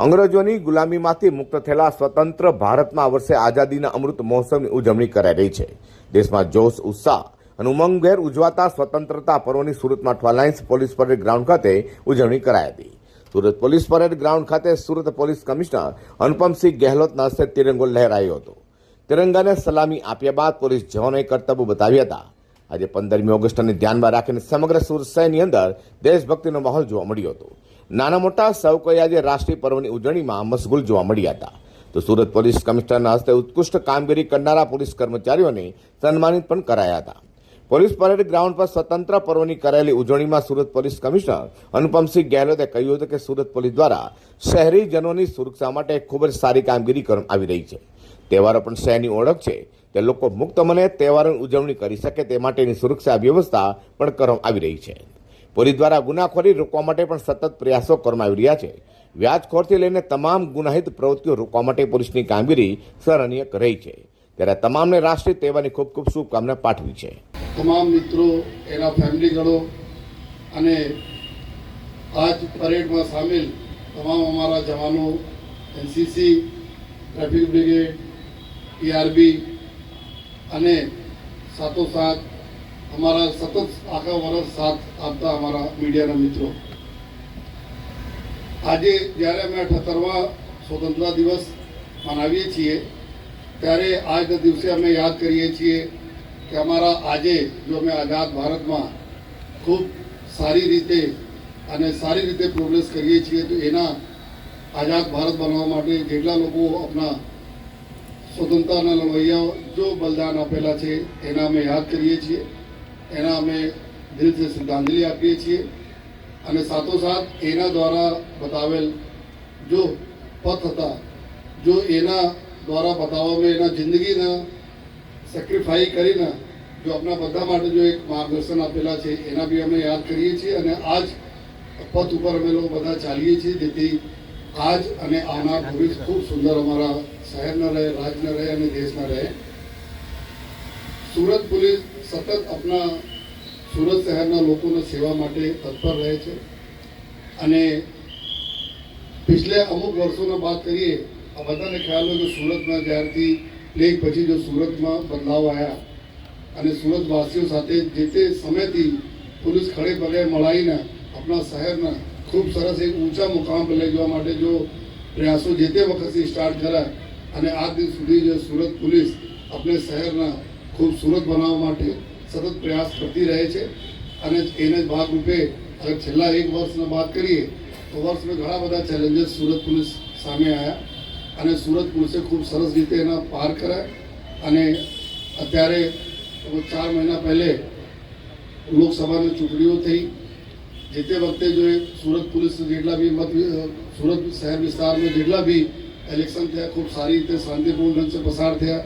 અંગ્રેજોની ગુલામીમાંથી મુક્ત થયેલા સ્વતંત્ર ભારતમાં આ વર્ષે આઝાદીના અમૃત મહોત્સવની ઉજવણી કરાઈ રહી છે. દેશમાં જોશ, ઉત્સાહ અને ઉમંગભેર ઉજવાતા સ્વતંત્રતા પર્વની સુરતમાં ટ્વાલાઇન્સ પોલીસ પરેડ ગ્રાઉન્ડ ખાતે ઉજવણી કરાઈ હતી. સુરત પોલીસ પરેડ ગ્રાઉન્ડ ખાતે સુરત પોલીસ કમિશનર અનુપમસિંહ ગેહલોતના હસ્તે તિરંગો લહેરાયો હતો. તિરંગાને સલામી આપ્યા બાદ પોલીસ જવાનોએ કર્તવ્ય બતાવ્યા હતા. આજે પંદરમી ઓગસ્ટને ધ્યાનમાં રાખીને સમગ્ર સુરત શહેરની અંદર દેશભક્તિનો માહોલ જોવા મળ્યો હતો. નાના મોટા સૌ કોઈ આજે રાષ્ટ્રીય પર્વની ઉજવણીમાં મશગુલ જોવા મળ્યા હતા. તો સુરત પોલીસ કમિશનરના હસ્તે ઉત્કૃષ્ટ કામગીરી કરનારા પોલીસ કર્મચારીઓને સન્માનિત પણ કરાયા હતા. પોલીસ પરેડ ગ્રાઉન્ડ પર સ્વતંત્ર પર્વની કરાયેલી ઉજવણીમાં સુરત પોલીસ કમિશનર અનુપમસિંહ ગેહલોતે કહ્યું હતું કે સુરત પોલીસ દ્વારા શહેરીજનોની સુરક્ષા માટે ખૂબ જ સારી કામગીરી કરવામાં આવી રહી છે. તહેવારો પણ શહેરની ઓળખ છે. તે લોકો મુક્ત મને તહેવારોની ઉજવણી કરી શકે તે માટેની સુરક્ષા વ્યવસ્થા પણ કરવામાં આવી રહી છે. પોલીસ દ્વારા ગુનાખોરી રોકવા માટે પણ સતત પ્રયાસો કરવામાં આવી રહ્યા છે. વ્યાજખોરથી લઈને તમામ ગુનાહિત પ્રવૃત્તિઓ રોકવા માટે પોલીસની કામગીરી સરાહનીય રહી છે. ત્યારે તમામને રાષ્ટ્રીય તહેવારની ખૂબ ખૂબ શુભકામના પાઠવી છે. તમામ મિત્રો, એના ફેમિલીગણો અને આજ પરેડમાં સામેલ તમામ અમારા જવાનો, એનસીસી, ટ્રાફિક બ્રિગેડ ટીઆરબી અને સાથોસાથ અમારા સતત આખા વર્ષ સાથ આપતા અમારા મીડિયાના મિત્રો. આજે જ્યારે અમે અઠ્ઠાત્તરમા સ્વતંત્રતા દિવસ મનાવીએ છીએ, ત્યારે આજના દિવસે અમે યાદ કરીએ છીએ કે અમારા આજે જો અમે આઝાદ ભારતમાં ખૂબ સારી રીતે અને સારી રીતે પ્રોગ્રેસ કરીએ છીએ, તો એના આઝાદ ભારત બનાવવા માટે જેટલા લોકો આપણા સ્વતંત્રતાના લડવૈયાઓ જો બલિદાન આપેલા છે, એના અમે યાદ કરીએ છીએ. એના અમે દિલથી શ્રદ્ધાંજલિ આપીએ છીએ અને સાથોસાથ એના દ્વારા બતાવેલ જો પથ હતા, જો એના દ્વારા બતાવવામાં એના જિંદગીના સેક્રિફાઈ કરીને જો આપણા બધા માટે જો એક માર્ગદર્શન આપેલા છે, એના બી અમે યાદ કરીએ છીએ અને આજ પથ ઉપર અમે લોકો બધા ચાલીએ છીએ, જેથી આજ અને આવનાર ભવિષ્ય ખૂબ સુંદર અમારા શહેરના રહે રાજ્યના રહે અને દેશના રહે. સુરત પોલીસ સતત આપણા સુરત શહેરના લોકોની સેવા માટે તત્પર રહે છે. અને પિછલે અમુક વર્ષોના વાત કરીએ, આ બધાને ખ્યાલ હોય કે સુરતમાં જ્યારથી પ્લેગ પછી જો સુરતમાં બદલાવ આવ્યા અને સુરતવાસીઓ સાથે જે તે સમયથી પોલીસ ખડે પગે મળાઈને આપણા શહેરના ખૂબ સરસ એક ઊંચા મુકામ પર લઈ જવા માટે જો પ્રયાસો જે તે વખતથી સ્ટાર્ટ કર્યા અને આ દિન સુધી જો સુરત પોલીસ આપણે શહેરના ખૂબ સુરત બનાવવા માટે સતત પ્રયાસ કરતી રહે છે અને એને ભાગરૂપે હવે છેલ્લા એક વર્ષના વાત કરીએ, તો વર્ષમાં ઘણા બધા ચેલેન્જીસ સુરત પોલીસ સામે આવ્યા અને સુરત પોલીસે ખૂબ સરસ રીતે એના પાર કર્યા અને અત્યારે ચાર મહિના પહેલે લોકસભાની ચૂંટણીઓ થઈ. જે તે વખતે જો સુરત પોલીસ જેટલા બી મત, સુરત શહેર વિસ્તારમાં જેટલા બી ઇલેક્શન થયા, ખૂબ સારી રીતે શાંતિપૂર્ણ ઢંગ પસાર થયા.